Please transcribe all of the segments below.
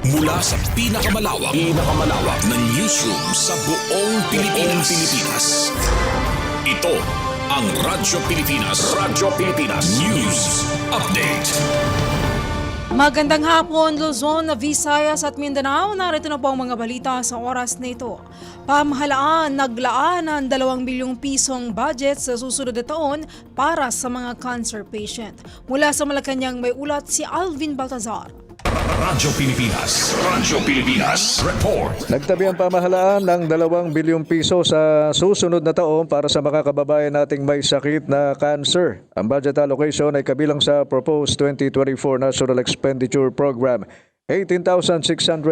Mula sa pinakamalawak, pinakamalawak na newsroom sa buong Pilipinas. Pilipinas. Ito ang Radyo Pilipinas. Radyo Pilipinas News Update. Magandang hapon, Luzon, Visayas at Mindanao. Narito na po ang mga balita sa oras na ito. Pamahalaan, naglaan ng 2 bilyong pisong budget sa susunod na taon para sa mga cancer patient. Mula sa Malacanang may ulat si Alvin Baltazar. Radyo Pilipinas. Radyo Pilipinas Report. Nagtabi ang pamahalaan ng 2 bilyong piso sa susunod na taon para sa mga kababayan nating may sakit na cancer. Ang budget allocation ay kabilang sa proposed 2024 National Expenditure Program. 18,695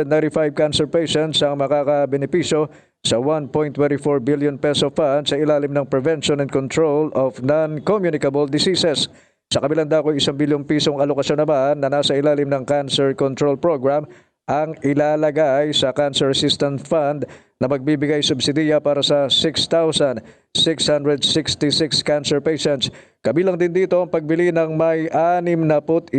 cancer patients ang makakabenepisyo sa 1.24 billion peso fund sa ilalim ng Prevention and Control of Non-Communicable Diseases. Sa kabilang dako, isang bilyong pisong alokasyon naman na nasa ilalim ng Cancer Control Program ang ilalagay sa Cancer Assistance Fund na magbibigay subsidiya para sa 6,666 cancer patients. Kabilang din dito ang pagbili ng may 61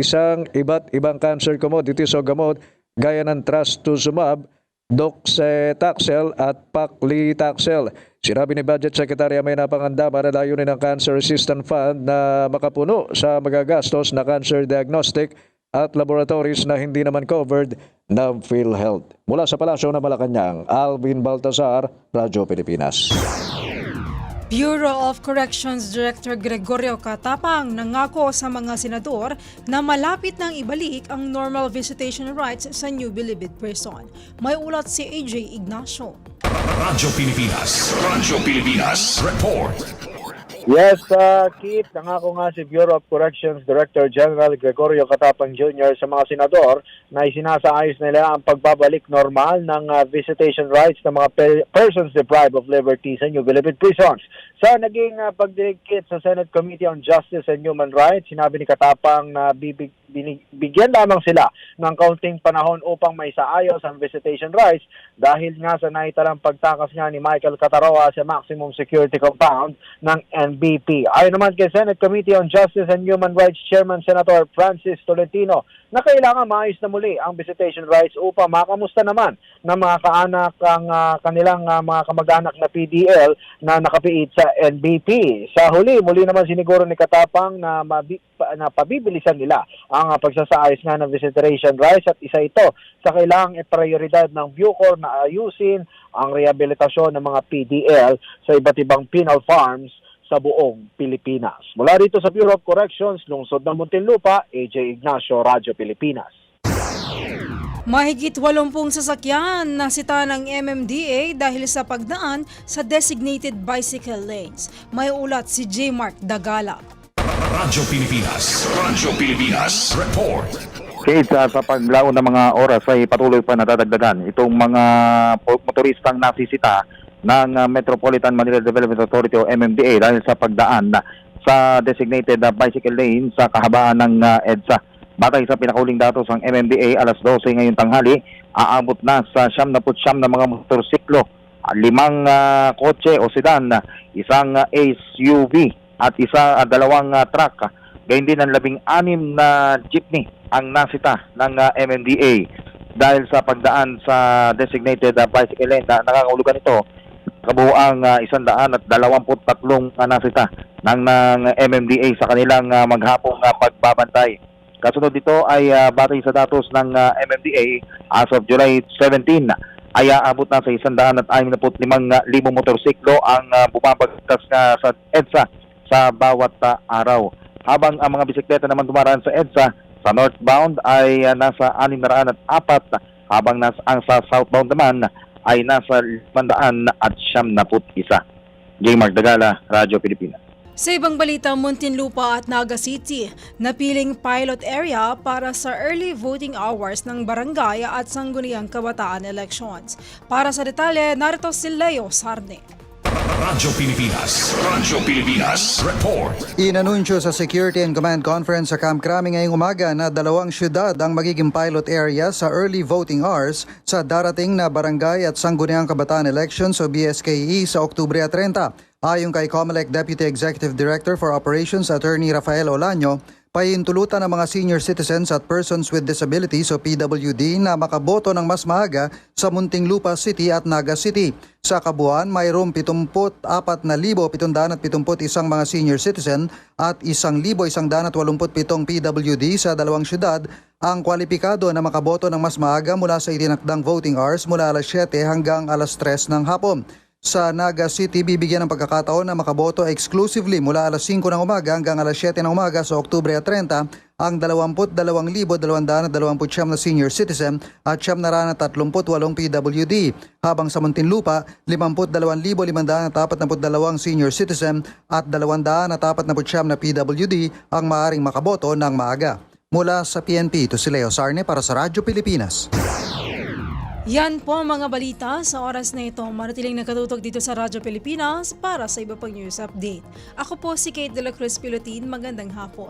iba't ibang cancer commodities o gamot gaya ng trastuzumab, doxetaxel at paclitaxel. Sinabi ni Budget Secretary Amay Napanganda para layunin ng Cancer Assistance Fund na makapuno sa magagastos na cancer diagnostic at laboratories na hindi naman covered ng PhilHealth. Mula sa Palasyo na Malacanang, Alvin Baltazar, Radyo Pilipinas. Bureau of Corrections Director Gregorio Catapang nangako sa mga senador na malapit nang ibalik ang normal visitation rights sa New Bilibid prison. May ulat si AJ Ignacio. Radyo Pilipinas. Radyo Pilipinas Report. Yes, uh, Keith, nangako nga si Bureau of Corrections Director General Gregorio Catapang Jr. sa mga senador na isinasaayos nila ang pagbabalik normal ng uh, visitation rights ng mga pe- persons deprived of liberty sa New Bilibid prisons. Sa naging uh, pagdiligkit sa Senate Committee on Justice and Human Rights, sinabi ni Katapang na bibig bigyan lamang sila ng kaunting panahon upang may saayos ang visitation rights dahil nga sa naitalang pagtakas nga ni Michael Cataroa sa maximum security compound ng NBP. Ayon naman kay Senate Committee on Justice and Human Rights Chairman Senator Francis Tolentino na kailangan maayos na muli ang visitation rights upang makamusta naman ng mga kaanak ang ah, kanilang ah, mga kamag-anak na PDL na nakapiit sa NBP. Sa huli, muli naman siniguro ni Katapang na, na pabibilisan nila ang ah, pagsasaayos nga ng visitation rights at isa ito sa kailangang prioridad ng Bucor na ayusin ang rehabilitasyon ng mga PDL sa iba't ibang penal farms sa buong Pilipinas. Mula rito sa Bureau of Corrections, lungsod ng Muntinlupa, AJ Ignacio, Radyo Pilipinas. Mahigit 80 sasakyan na sita ng MMDA dahil sa pagdaan sa designated bicycle lanes. May ulat si J. Mark Dagala. Radyo Pilipinas. Radyo Pilipinas Report. Kate, sa, sa paglaon ng mga oras ay patuloy pa nadadagdagan itong mga motoristang nasisita ng uh, Metropolitan Manila Development Authority o MMDA dahil sa pagdaan sa designated uh, bicycle lane sa kahabaan ng uh, EDSA. Batay sa pinakahuling datos ng MMDA, alas 12 ngayong tanghali, aabot na sa 79 na mga motorsiklo, limang ah, kotse o sedan, isang ah, SUV at isa ah, dalawang ah, truck. Gayun din ang labing anim na jeepney ang nasita ng ah, MMDA dahil sa pagdaan sa designated ah, bicycle lane na nakakahulugan ito kabuuang uh, isandaan at dalawamput tatlong uh, nasita ng, ng MMDA sa kanilang ah, maghapong ah, pagbabantay. Kasunod dito ay ah, batay sa datos ng ah, MMDA as of July 17 ay aabot na sa isandaan at 65 libong motorsiklo ang uh, bumabagtas nga sa EDSA sa bawat ah, araw. Habang ang mga bisikleta naman dumaraan sa EDSA sa northbound ay ah, nasa 604 habang nasa, ang sa southbound naman ay nasa 500 at 71. J. Mark Dagala, Radyo Pilipinas. Sa ibang balita, Muntinlupa at Naga City, napiling pilot area para sa early voting hours ng barangay at sangguniang kabataan elections. Para sa detalye, narito si Leo Sarne. Radyo Pilipinas. Radyo Pilipinas Report. Inanunsyo sa Security and Command Conference sa Camp Crame ngayong umaga na dalawang syudad ang magiging pilot area sa early voting hours sa darating na barangay at sangguniang kabataan elections o BSKE sa Oktubre 30. Ayon kay COMELEC Deputy Executive Director for Operations Attorney Rafael Olaño, pahintulutan ng mga senior citizens at persons with disabilities o PWD na makaboto ng mas maaga sa Muntinlupa City at Naga City. Sa kabuuan, mayroong 74,771 mga senior citizen at 1,187 PWD sa dalawang syudad ang kwalipikado na makaboto ng mas maaga mula sa itinakdang voting hours mula alas 7 hanggang alas 3 ng hapon. Sa Naga City, bibigyan ng pagkakataon na makaboto exclusively mula alas 5 ng umaga hanggang alas 7 ng umaga sa Oktubre at 30 ang 22,229 na senior citizen at 38 PWD. Habang sa Muntinlupa, 52,542 senior citizen at 249 na PWD ang maaring makaboto ng maaga. Mula sa PNP, ito si Leo Sarne para sa Radyo Pilipinas. Yan po ang mga balita sa oras na ito. Manatiling nakatutok dito sa Radyo Pilipinas para sa iba pang news update. Ako po si Kate De La Cruz Pilotin. Magandang hapon.